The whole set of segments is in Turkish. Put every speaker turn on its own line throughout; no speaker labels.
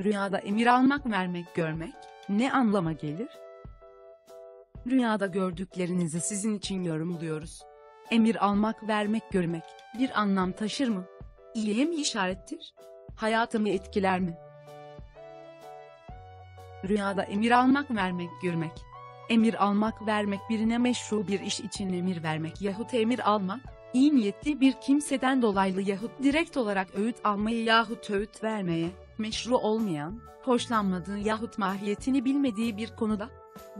Rüyada emir almak, vermek, görmek ne anlama gelir? Rüyada gördüklerinizi sizin için yorumluyoruz. Emir almak, vermek, görmek bir anlam taşır mı? İyiye mi işarettir? Hayatımı etkiler mi? Rüyada emir almak, vermek, görmek. Emir almak, vermek birine meşru bir iş için emir vermek yahut emir almak, iyi niyetli bir kimseden dolaylı yahut direkt olarak öğüt almayı yahut öğüt vermeye, meşru olmayan, hoşlanmadığı yahut mahiyetini bilmediği bir konuda,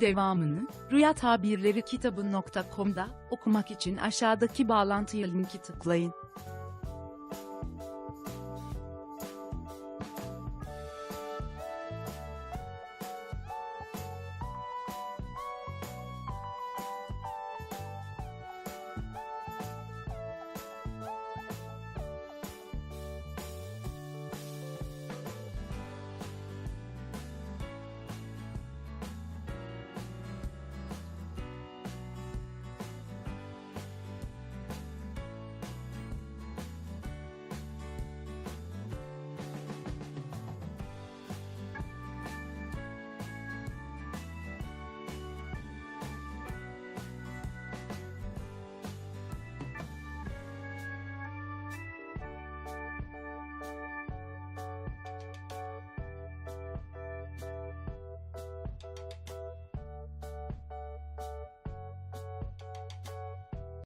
devamını, Rüya Tabirleri kitabı.com'da okumak için aşağıdaki bağlantıya linki tıklayın.